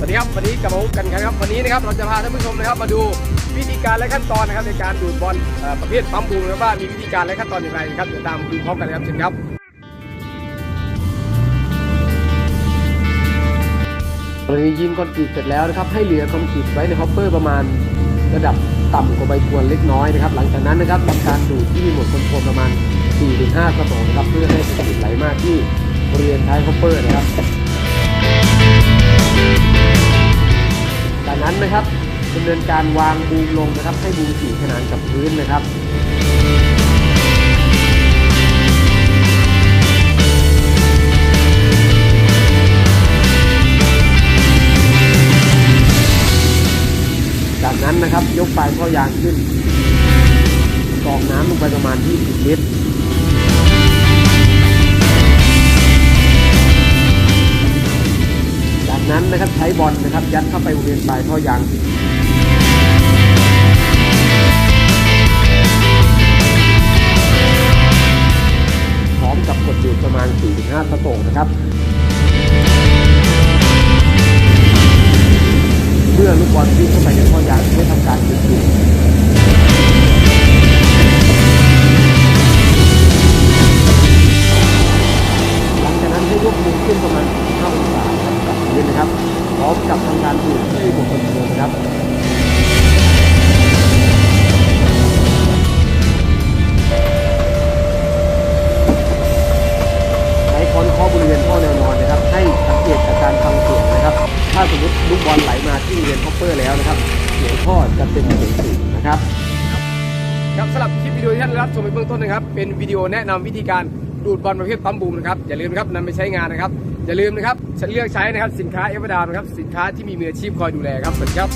สวัสดีครับวันนี้กลับมาพบกันครับวันนี้นะครับเราจะพาท่านผู้ชมนะครับมาดูวิธีการและขั้นตอนนะครับในการดูดบอลประเภทปั๊มบูมนะครับว่ามีวิธีการและขั้นตอนอย่างไรนะครับเดี๋ยวตามดูพร้อมกันเลยครับเชิญครับกรณียิงคอนกรีตเสร็จแล้วนะครับให้เหลือคอนกรีตไว้ในฮอปเปอร์ประมาณระดับต่ำกว่าใบกวนเล็กน้อยนะครับหลังจากนั้นนะครับทำการดูดที่มีหมดคอนโทรลประมาณ 4-5 กระบอกนะครับเพื่อให้คอนกรีตไหลมากที่บริเวณท้ายฮอปเปอร์นะครับ นะครับดำเนินการวางบูมลงนะครับ ให้บูมสีขนานกับพื้นนะครับจากนั้นนะครับยกปลายท่อยางขึ้นกรองน้ำลงไปประมาณ 20 ลิตร นั้นนะครับใช้บอลนะครับยัดเข้าไปบริเวณปลายท่อยางพร้อมกับกดดูดประมาณ 4-5 สโตงนะครับ เมื่อลูกบอลวิ่งเข้าไปในท่อยางเพื่อทำการหยุดดูด ครับกับพื้นนะครับพร้อมกับทำการดูดที่บนคอนโทรลนะครับใช้ค้อนเคาะบริเวณท่อแนวนอนนะครับ ให้สังเกตอาการฟังเสียงนะครับ ถ้าสมมติลูกบอลไหลมาที่บริเวณฮอปเปอร์แล้วนะครับเสียงท่อจะเป็นเสียงสูงนะครับครับสำหรับคลิปวิดีโอที่ท่านรับชมไปเบื้องต้นนะครับ เป็นวิดีโอแนะนำวิธีการดูดบอลประเภทปั๊มบูมนะครับอย่าลืมนะครับนำไปใช้งานนะครับ อย่าลืมนะครับเลือกใช้นะครับสินค้าเอเวอร์ดามนะครับสินค้าที่มีมืออาชีพคอยดูแลครับสวัสดีครับ